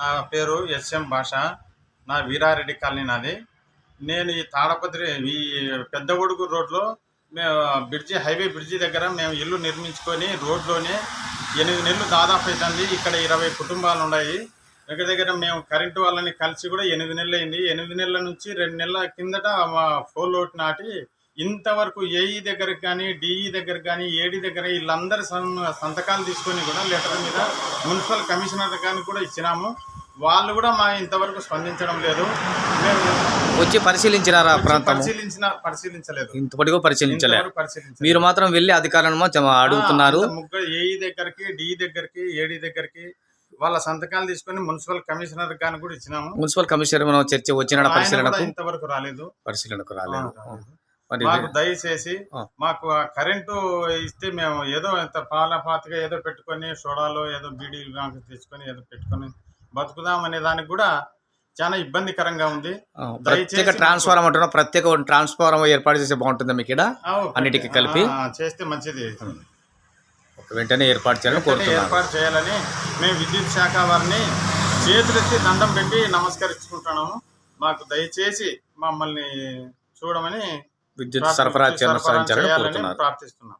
నా పేరు ఎస్ఎం భాష. నా వీరారెడ్డి కాలనీ నాది. నేను ఈ తాడపత్రి ఈ పెద్ద ఒడుగు రోడ్లో మేము బ్రిడ్జి హైవే బ్రిడ్జి దగ్గర మేము ఇల్లు నిర్మించుకొని రోడ్లోనే ఎనిమిది నెలలు దాదాపు అవుతుంది ఇక్కడ ఇరవై కుటుంబాలు ఉన్నాయి. దగ్గర దగ్గర మేము కరెంటు వాళ్ళని కలిసి కూడా ఎనిమిది నెలలు అయింది. ఎనిమిది నెలల నుంచి రెండు నెలల కిందట మా ఫోన్ ఒకటి నాటి ఇంతవరకు ఏఈ దగ్గరకు కానీ డిఈ దగ్గర కానీ ఏడి దగ్గర వీళ్ళందరి సంతకాలు తీసుకొని కూడా లెటర్ మీద మున్సిపల్ కమిషనర్ కానీ కూడా ఇచ్చినాము. వాళ్ళు కూడా మా ఇంతవరకు స్పందించడం లేదు. మేము వచ్చి పరిశీలించినారా ప్రాంతం పరిశీలించిన పరిశీలించలేదు. ఇంతవరకు పరిశీలించలే. ఇంతవరకు పరిశీలించలేదు. మీరు మాత్రం వెళ్ళి అధికారులను అడుగుతున్నారు. ముగ్గురు ఏఈ దగ్గరికి డిఈ దగ్గరికి ఏడి దగ్గరికి వాళ్ళ సంతకాలు తీసుకొని మున్సిపల్ కమిషనర్ గాని కూడా ఇచ్చినాము. మున్సిపల్ కమిషనర్ మనం చర్చ వచ్చిన పరిశీలనకు? ఇంతవరకు రాలేదు. పరిశీలనకు రాలేదు. మాకు దయచేసి. మాకు ఆ కరెంటు ఇస్తే మేము ఏదో ఇంత పాలపాతిగా ఏదో పెట్టుకొని సోడాలో ఏదో బీడీలు తెచ్చుకొని ఏదో పెట్టుకొని బతుకుదాం అనే దానికి కూడా చాలా ఇబ్బందికరంగా ఉంది. ప్రత్యేక ట్రాన్స్ఫారం అంటున్నా ప్రత్యేక ట్రాన్స్ఫారం ఏర్పాటు చేస్తే బాగుంటుంది మీకు ఇక్కడ. అన్నిటికీ కలిపి? చేస్తే మంచిది. వెంటనే ఏర్పాటు చేయాలని వెంటనే కోరుతున్నాను. ఏర్పాటు చేయాలని మేము విద్యుత్ శాఖ వారిని చేతులెత్తి దండం పెట్టి నమస్కరించుకుంటున్నాము. మాకు దయచేసి మమ్మల్ని చూడమని విద్యుత్ సరఫరా చేయాలని ప్రార్థిస్తున్నాం.